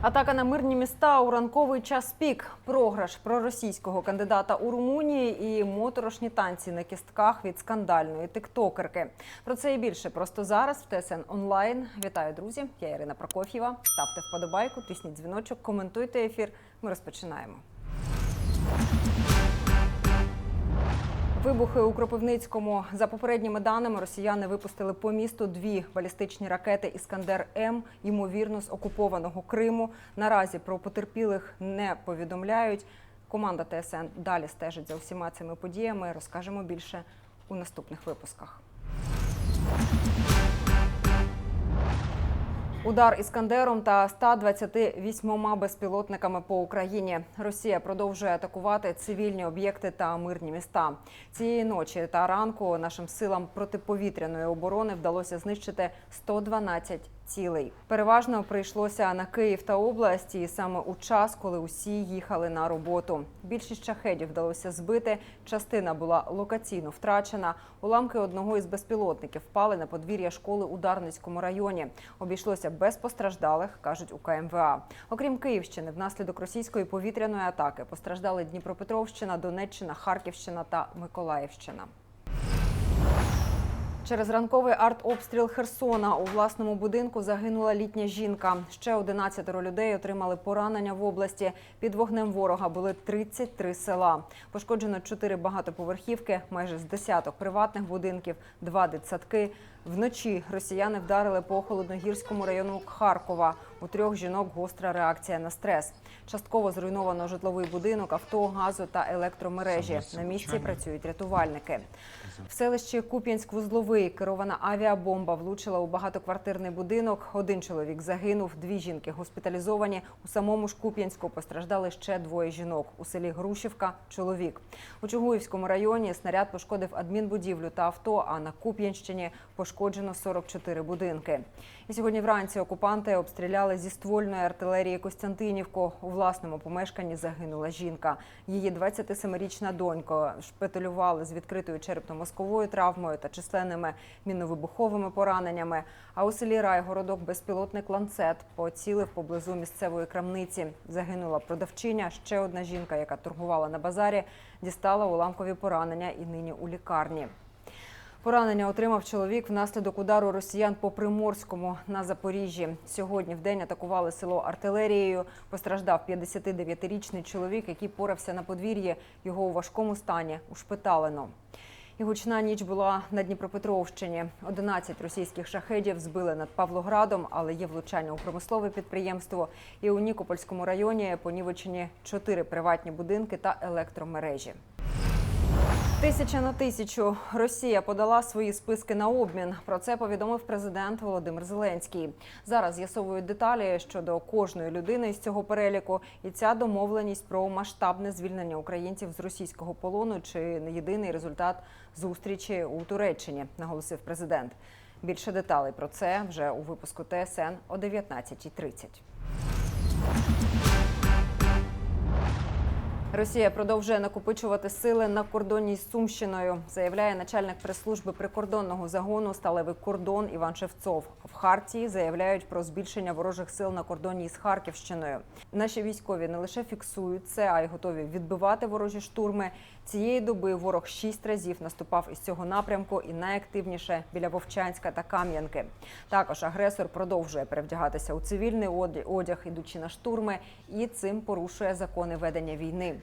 Атака на мирні міста у ранковий час пік, програш проросійського кандидата у Румунії і моторошні танці на кістках від скандальної тиктокерки. Про це і більше просто зараз в ТСН онлайн. Вітаю, друзі! Я Ірина Прокоф'єва. Ставте вподобайку, тисніть дзвіночок, коментуйте ефір. Ми розпочинаємо. Вибухи у Кропивницькому за попередніми даними росіяни випустили по місту дві балістичні ракети Іскандер М, ймовірно, з окупованого Криму. Наразі про потерпілих не повідомляють. Команда ТСН далі стежить за усіма цими подіями. Розкажемо більше у наступних випусках. Удар іскандером та 128 безпілотниками по Україні. Росія продовжує атакувати цивільні об'єкти та мирні міста. Цієї ночі та ранку нашим силам протиповітряної оборони вдалося знищити 112 цілей. Переважно прийшлося на Київ та область, і саме у час, коли усі їхали на роботу. Більшість шахедів вдалося збити. Частина була локаційно втрачена. Уламки одного із безпілотників впали на подвір'я школи у Дарницькому районі. Обійшлося без постраждалих, кажуть у КМВА. Окрім Київщини, внаслідок російської повітряної атаки постраждали Дніпропетровщина, Донеччина, Харківщина та Миколаївщина. Через ранковий артобстріл Херсона у власному будинку загинула літня жінка. Ще 11 людей отримали поранення в області. Під вогнем ворога були 33 села. Пошкоджено 4 багатоповерхівки, майже з десяток приватних будинків, два дитсадки. Вночі росіяни вдарили по холодногірському району Харкова. У трьох жінок гостра реакція на стрес. Частково зруйновано житловий будинок, авто, газу та електромережі. На місці працюють рятувальники. В селищі Куп'янськ-Вузловий керована авіабомба влучила у багатоквартирний будинок. Один чоловік загинув, дві жінки госпіталізовані. У самому ж Куп'янську постраждали ще двоє жінок. У селі Грушівка чоловік. У Чугуївському районі снаряд пошкодив адмінбудівлю та авто. А на Куп'янщині пошкоджено 44 будинки. І сьогодні вранці окупанти обстріляли зі ствольної артилерії Костянтинівку. У власному помешканні загинула жінка. Її 27-річна донька шпиталювали з відкритою черепно-мозковою травмою та численними мінно-вибуховими пораненнями. А у селі Райгородок безпілотник ланцет поцілив поблизу місцевої крамниці. Загинула продавчиня. Ще одна жінка, яка торгувала на базарі, дістала уламкові поранення і нині у лікарні. Поранення отримав чоловік внаслідок удару росіян по Приморському на Запоріжжі. Сьогодні в день атакували село артилерією. Постраждав 59-річний чоловік, який порався на подвір'ї. Його у важкому стані ушпиталено. І гучна ніч була на Дніпропетровщині. 11 російських шахедів збили над Павлоградом, але є влучання у промислове підприємство. І у Нікопольському районі понівечені 4 приватні будинки та електромережі. Тисяча на тисячу Росія подала свої списки на обмін. Про це повідомив президент Володимир Зеленський. Зараз з'ясовують деталі щодо кожної людини з цього переліку. І ця домовленість про масштабне звільнення українців з російського полону чи не єдиний результат зустрічі у Туреччині, наголосив президент. Більше деталей про це вже у випуску ТСН о 19.30. Росія продовжує накопичувати сили на кордоні з Сумщиною, заявляє начальник прес-служби прикордонного загону Сталевий кордон Іван Шевцов. В Хартії заявляють про збільшення ворожих сил на кордоні з Харківщиною. Наші військові не лише фіксують це, а й готові відбивати ворожі штурми. Цієї доби ворог шість разів наступав із цього напрямку і найактивніше біля Вовчанська та Кам'янки. Також агресор продовжує перевдягатися у цивільний одяг, ідучи на штурми, і цим порушує закони ведення війни.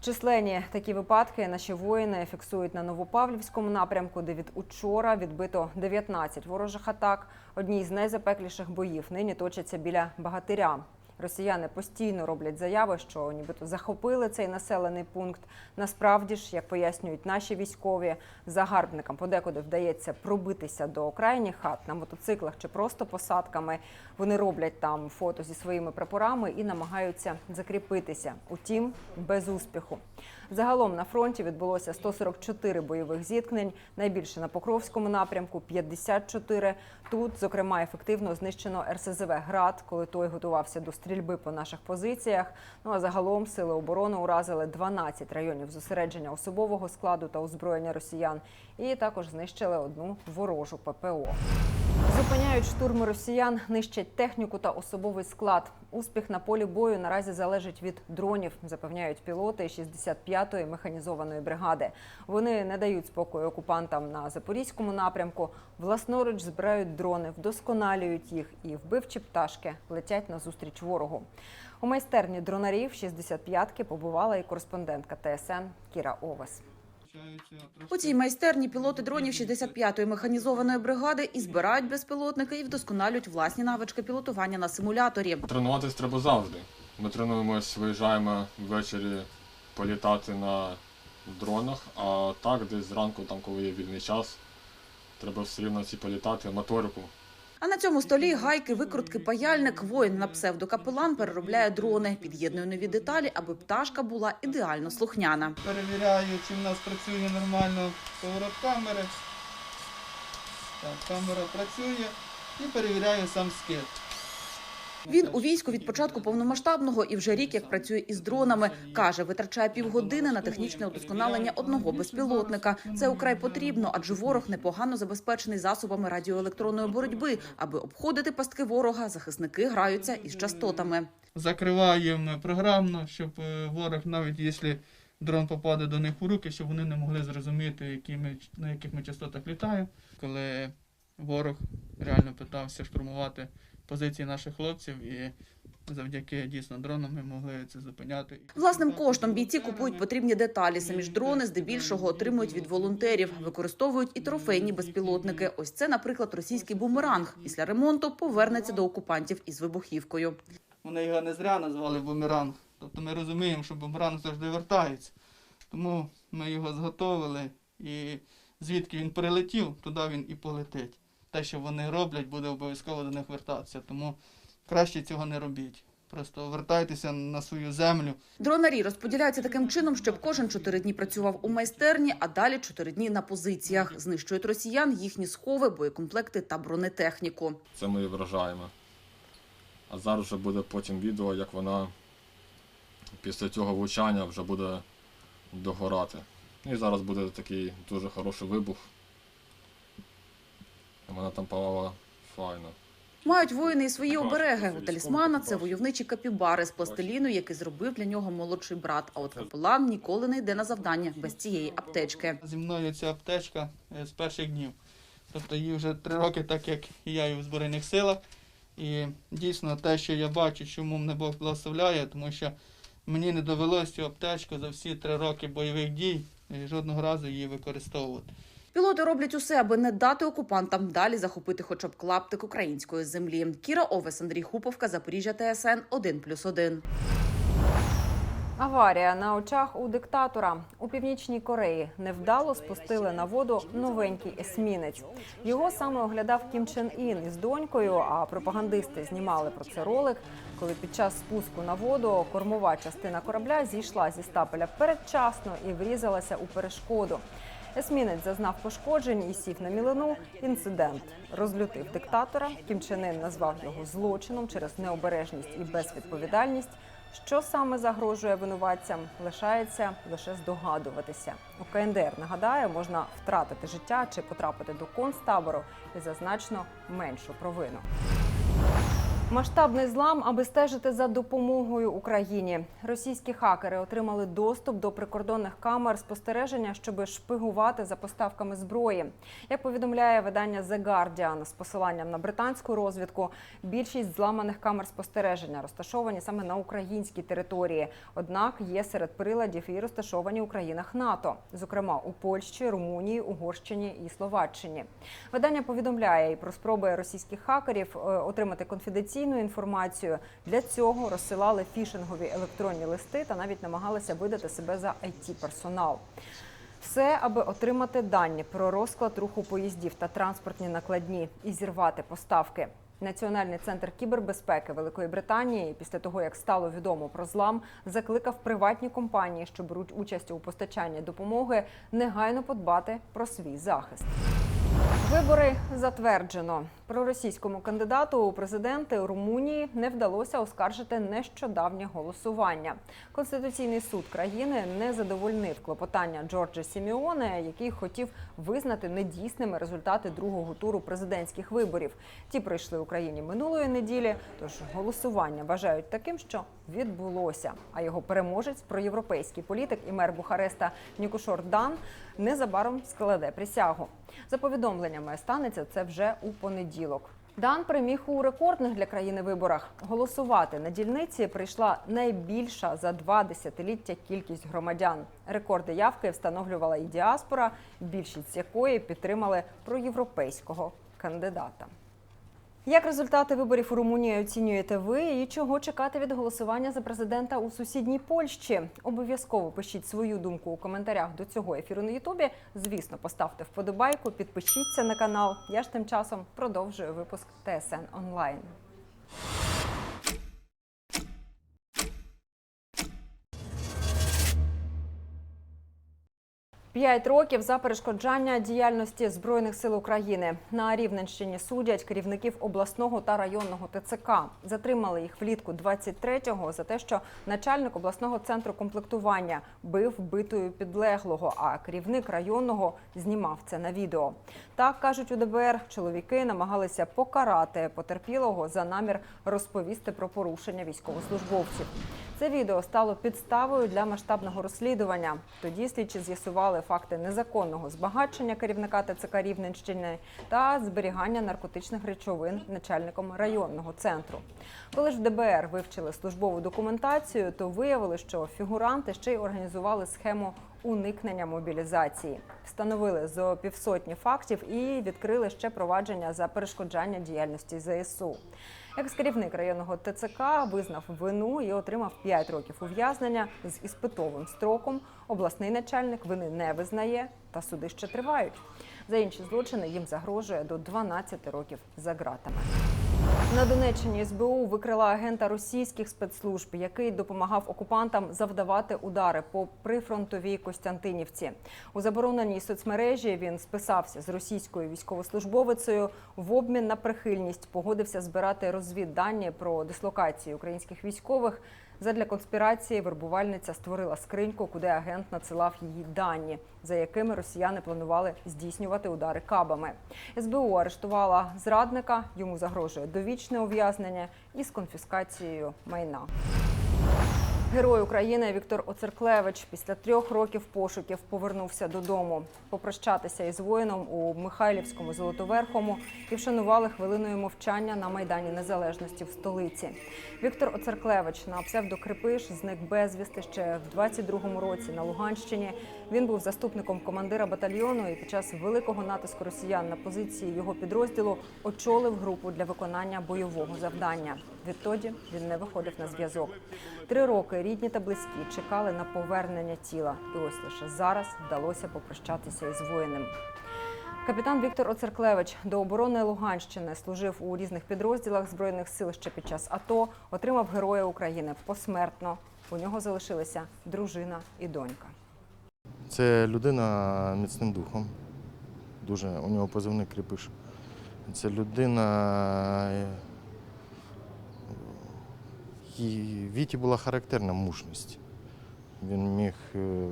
Численні такі випадки наші воїни фіксують на Новопавлівському напрямку, де від учора відбито 19 ворожих атак. Одні з найзапекліших боїв нині точаться біля Багатиря. Росіяни постійно роблять заяви, що нібито захопили цей населений пункт. Насправді ж, як пояснюють наші військові, загарбникам подекуди вдається пробитися до крайніх хат на мотоциклах чи просто посадками. Вони роблять там фото зі своїми прапорами і намагаються закріпитися. Утім, без успіху. Загалом на фронті відбулося 144 бойових зіткнень. Найбільше на Покровському напрямку 54. Тут, зокрема, ефективно знищено РСЗВ Град, коли той готувався до стрільби по наших позиціях. Ну а загалом сили оборони уразили 12 районів зосередження особового складу та озброєння росіян, і також знищили одну ворожу ППО. Зупиняють штурми росіян, нищать техніку та особовий склад. Успіх на полі бою наразі залежить від дронів, запевняють пілоти 65-ї механізованої бригади. Вони не дають спокою окупантам на запорізькому напрямку. Власноруч збирають дрони, вдосконалюють їх і вбивчі пташки летять на зустріч ворогу. У майстерні дронарів 65-ки побувала і кореспондентка ТСН Кіра Овес. У цій майстерні пілоти дронів 65-ї механізованої бригади і збирають безпілотники і вдосконалюють власні навички пілотування на симуляторі. Тренуватись треба завжди. Ми тренуємось, виїжджаємо ввечері політати на дронах, а так десь зранку, там, коли є вільний час, треба все рівно ці політати, моторику. А на цьому столі гайки, викрутки, паяльник, воїн на псевдокапелан переробляє дрони, під'єднує нові деталі, аби пташка була ідеально слухняна. Перевіряю, чи в нас працює нормально поворот камери. Так, камера працює і перевіряю сам скид. Він у війську від початку повномасштабного і вже рік як працює із дронами. каже, витрачає півгодини на технічне удосконалення одного безпілотника. Це украй потрібно, адже ворог непогано забезпечений засобами радіоелектронної боротьби. Аби обходити пастки ворога, захисники граються із частотами. Закриваємо програмно, щоб е, ворог, навіть якщо дрон попаде до них у руки, щоб вони не могли зрозуміти, які ми, на яких ми частотах літаємо. Коли ворог реально питався штурмувати позиції наших хлопців і завдяки дійсно дронам ми могли це зупиняти. Власним коштом бійці купують потрібні деталі. Самі ж дрони здебільшого отримують від волонтерів. Використовують і трофейні безпілотники. Ось це, наприклад, російський бумеранг. Після ремонту повернеться до окупантів із вибухівкою. Вони його не зря назвали бумеранг. Тобто ми розуміємо, що бумеранг завжди вертається. Тому ми його зготовили і звідки він прилетів, туди він і полетить. Те, що вони роблять, буде обов'язково до них вертатися. Тому краще цього не робіть. Просто вертайтеся на свою землю. Дронарі розподіляються таким чином, щоб кожен чотири дні працював у майстерні, а далі чотири дні на позиціях. Знищують росіян їхні схови, боєкомплекти та бронетехніку. Це ми і вражаємо. А зараз вже буде потім відео, як вона після цього влучання вже буде догорати. І зараз буде такий дуже хороший вибух. Вона там палала файно. Мають воїни і свої обереги. У талісмана це войовничі капібари з пластиліну, який зробив для нього молодший брат. А от капелан ніколи не йде на завдання без цієї аптечки. Зі мною ця аптечка е, з перших днів. Тобто їй вже три роки, так як і я і в Збройних силах. І дійсно те, що я бачу, чому мене Бог благословляє, тому що мені не довелося цю аптечку за всі три роки бойових дій е, жодного разу її використовувати. Пілоти роблять усе, аби не дати окупантам далі захопити хоча б клаптик української землі. Кіра Овес, Андрій Хуповка, Запоріжжя ТСН 1+,1. Аварія на очах у диктатора у північній Кореї невдало спустили на воду новенький есмінець. Його саме оглядав Кім Чен Ін із донькою. А пропагандисти знімали про це ролик, коли під час спуску на воду кормова частина корабля зійшла зі стапеля передчасно і врізалася у перешкоду. Есмінець зазнав пошкоджень і сів на мілину. Інцидент розлютив диктатора. Кім Чен Ін назвав його злочином через необережність і безвідповідальність. Що саме загрожує винуватцям, лишається лише здогадуватися. У КНДР нагадаю, можна втратити життя чи потрапити до концтабору і за значно меншу провину. Масштабний злам, аби стежити за допомогою Україні. Російські хакери отримали доступ до прикордонних камер спостереження, щоб шпигувати за поставками зброї. Як повідомляє видання The Guardian з посиланням на британську розвідку, більшість зламаних камер спостереження розташовані саме на українській території. Однак є серед приладів і розташовані у країнах НАТО, зокрема у Польщі, Румунії, Угорщині і Словаччині. Видання повідомляє і про спроби російських хакерів е, отримати конфіденційну інформацію. Для цього розсилали фішингові електронні листи та навіть намагалися видати себе за it персонал Все, аби отримати дані про розклад руху поїздів та транспортні накладні і зірвати поставки. Національний центр кібербезпеки Великої Британії після того, як стало відомо про злам, закликав приватні компанії, що беруть участь у постачанні допомоги, негайно подбати про свій захист. Вибори затверджено. Проросійському кандидату у президенти Румунії не вдалося оскаржити нещодавнє голосування. Конституційний суд країни не задовольнив клопотання Джорджа Сіміоне, який хотів визнати недійсними результати другого туру президентських виборів. Ті пройшли Україні минулої неділі. Тож голосування вважають таким, що відбулося. А його переможець, проєвропейський політик і мер Бухареста Нікушор Дан, незабаром складе присягу. За повідомленнями станеться це вже у понеділок. Дан переміг у рекордних для країни виборах. Голосувати на дільниці прийшла найбільша за два десятиліття кількість громадян. Рекорди явки встановлювала і діаспора, більшість якої підтримали проєвропейського кандидата. Як результати виборів у Румунії оцінюєте ви і чого чекати від голосування за президента у сусідній Польщі? Обов'язково пишіть свою думку у коментарях до цього ефіру на Ютубі. Звісно, поставте вподобайку, підпишіться на канал. Я ж тим часом продовжую випуск ТСН онлайн. П'ять років за перешкоджання діяльності збройних сил України на Рівненщині судять керівників обласного та районного ТЦК. Затримали їх влітку 23-го за те, що начальник обласного центру комплектування бив битою підлеглого, а керівник районного знімав це на відео. Так кажуть у ДБР, чоловіки намагалися покарати потерпілого за намір розповісти про порушення військовослужбовців. Це відео стало підставою для масштабного розслідування. Тоді слідчі з'ясували факти незаконного збагачення керівника ТЦК Рівненщини та зберігання наркотичних речовин начальником районного центру. Коли ж в ДБР вивчили службову документацію, то виявили, що фігуранти ще й організували схему уникнення мобілізації. Встановили зо півсотні фактів і відкрили ще провадження за перешкоджання діяльності ЗСУ. Екс-керівник районного ТЦК визнав вину і отримав 5 років ув'язнення з іспитовим строком. Обласний начальник вини не визнає, та суди ще тривають. За інші злочини їм загрожує до 12 років за ґратами. На Донеччині СБУ викрила агента російських спецслужб, який допомагав окупантам завдавати удари по прифронтовій Костянтинівці. У забороненій соцмережі він списався з російською військовослужбовицею. В обмін на прихильність погодився збирати розвіддані про дислокацію українських військових. Задля конспірації вербувальниця створила скриньку, куди агент надсилав її дані, за якими росіяни планували здійснювати удари кабами. СБУ арештувала зрадника, йому загрожує довічне ув'язнення із конфіскацією майна. Герой України Віктор Оцерклевич після трьох років пошуків повернувся додому. Попрощатися із воїном у Михайлівському Золотоверхому і вшанували хвилиною мовчання на Майдані Незалежності в столиці. Віктор Оцерклевич на псевдо Крипиш зник безвісти ще в 22-му році на Луганщині. Він був заступником командира батальйону і під час великого натиску росіян на позиції його підрозділу очолив групу для виконання бойового завдання. Відтоді він не виходив на зв'язок. Три роки рідні та близькі чекали на повернення тіла, і ось лише зараз вдалося попрощатися із воїнем. Капітан Віктор Оцерклевич до оборони Луганщини служив у різних підрозділах збройних сил ще під час АТО, отримав Героя України посмертно. У нього залишилися дружина і донька. Це людина міцним духом. Дуже у нього позивний кріпиш. Це людина. І Віті була характерна мужність. Він міг е,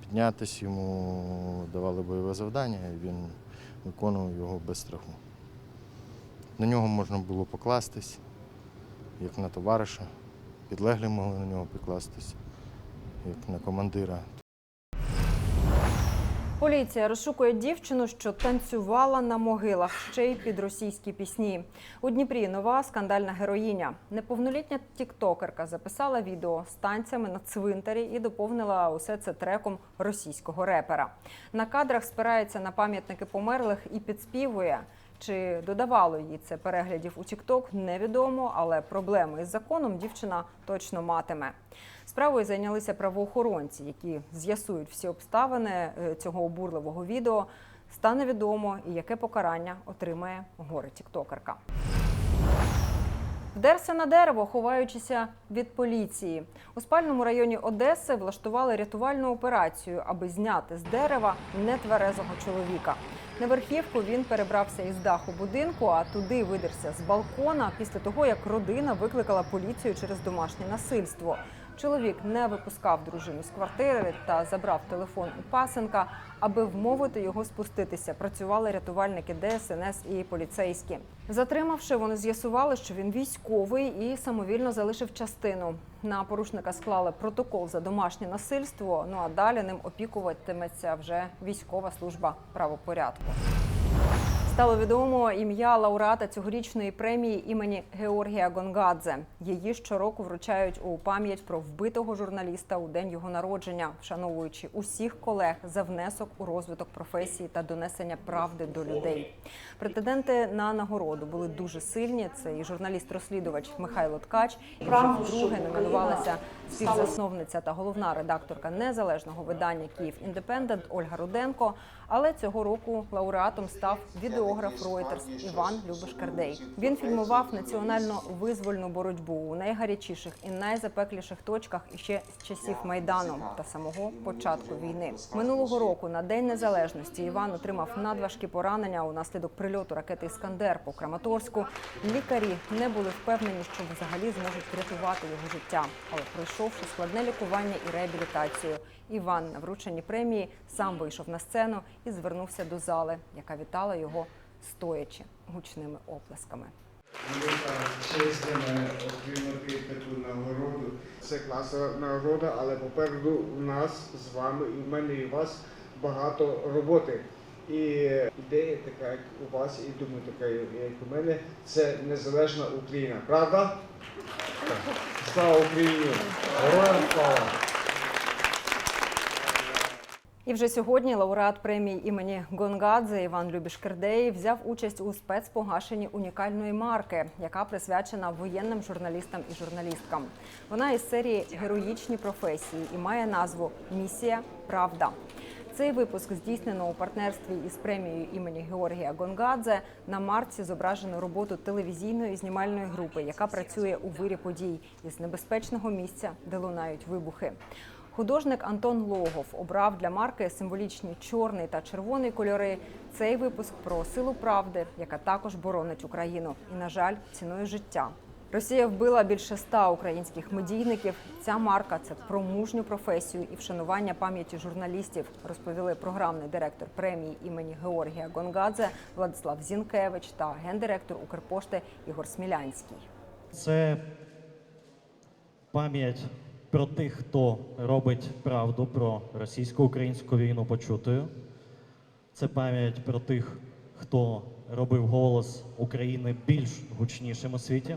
піднятися, йому давали бойове завдання, і він виконував його без страху. На нього можна було покластись, як на товариша. Підлеглі могли на нього покластись, як на командира. Поліція розшукує дівчину, що танцювала на могилах ще й під російські пісні. У Дніпрі нова скандальна героїня. Неповнолітня тіктокерка записала відео з танцями на цвинтарі і доповнила усе це треком російського репера. На кадрах спирається на пам'ятники померлих і підспівує. Чи додавало їй це переглядів у TikTok, невідомо, але проблеми із законом дівчина точно матиме. Справою зайнялися правоохоронці, які з'ясують всі обставини е, цього обурливого відео. Стане відомо і яке покарання отримає горе тіктокерка. Вдерся на дерево, ховаючися від поліції. У спальному районі Одеси влаштували рятувальну операцію, аби зняти з дерева нетверезого чоловіка. На верхівку він перебрався із даху будинку, а туди видерся з балкона після того, як родина викликала поліцію через домашнє насильство. Чоловік не випускав дружину з квартири та забрав телефон у пасенка, аби вмовити його спуститися. Працювали рятувальники ДСНС і поліцейські. Затримавши, вони з'ясували, що він військовий і самовільно залишив частину. На порушника склали протокол за домашнє насильство. Ну а далі ним опікуватиметься вже військова служба правопорядку. Стало відомо ім'я лауреата цьогорічної премії імені Георгія Гонгадзе. Її щороку вручають у пам'ять про вбитого журналіста у день його народження, вшановуючи усіх колег за внесок у розвиток професії та донесення правди до людей. Претенденти на нагороду були дуже сильні. Це і журналіст-розслідувач Михайло Ткач, і вже вдруге номінувалася співзасновниця та головна редакторка незалежного видання Київ Індепендент Ольга Руденко. Але цього року лауреатом став відеограф Reuters Іван Любиш-Кардей. Він фільмував національно визвольну боротьбу у найгарячіших і найзапекліших точках іще з часів майдану та самого початку війни. Минулого року на день незалежності Іван отримав надважкі поранення унаслідок прильоту ракети Іскандер по Краматорську. Лікарі не були впевнені, що взагалі зможуть врятувати його життя. Але пройшовши складне лікування і реабілітацію, Іван на врученні премії сам вийшов на сцену і звернувся до зали, яка вітала його стоячи гучними оплесками. Честь отримати таку нагороду. Це класна нагорода, але попереду у нас з вами, і в мене і у вас багато роботи. І ідея така, як у вас, і думаю, така, як у мене, це незалежна Україна. Правда? Слава Україні! Слава! І вже сьогодні лауреат премії імені Гонгадзе Іван Любіш-Кердей взяв участь у спецпогашенні унікальної марки, яка присвячена воєнним журналістам і журналісткам. Вона із серії Героїчні професії і має назву Місія Правда. Цей випуск здійснено у партнерстві із премією імені Георгія Гонгадзе. На марці зображено роботу телевізійної знімальної групи, яка працює у вирі подій із небезпечного місця, де лунають вибухи. Художник Антон Логов обрав для марки символічні чорний та червоний кольори. Цей випуск про силу правди, яка також боронить Україну, і, на жаль, ціною життя. Росія вбила більше ста українських медійників. Ця марка це про мужню професію і вшанування пам'яті журналістів, розповіли програмний директор премії імені Георгія Гонгадзе Владислав Зінкевич та гендиректор Укрпошти Ігор Смілянський. Це пам'ять про тих, хто робить правду про російсько-українську війну почутою. Це пам'ять про тих, хто робив голос України більш гучнішим у світі.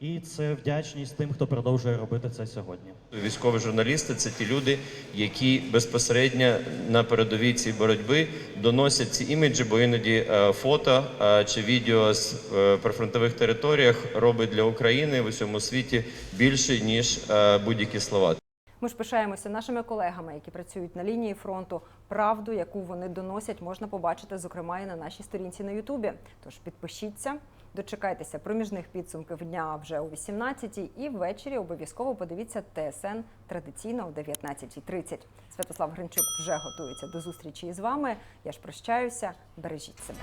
І це вдячність тим, хто продовжує робити це сьогодні. Військові журналісти це ті люди, які безпосередньо на передовій цієї боротьби доносять ці іміджі, бо іноді е, фото е, чи відео з е, прифронтових територіях робить для України в усьому світі більше ніж будь-які слова. Ми ж пишаємося нашими колегами, які працюють на лінії фронту. Правду, яку вони доносять, можна побачити, зокрема, і на нашій сторінці на Ютубі. Тож підпишіться, дочекайтеся проміжних підсумків дня вже о 18-й і ввечері обов'язково подивіться ТСН традиційно о 19.30. Святослав Гринчук вже готується до зустрічі із вами. Я ж прощаюся. Бережіть себе.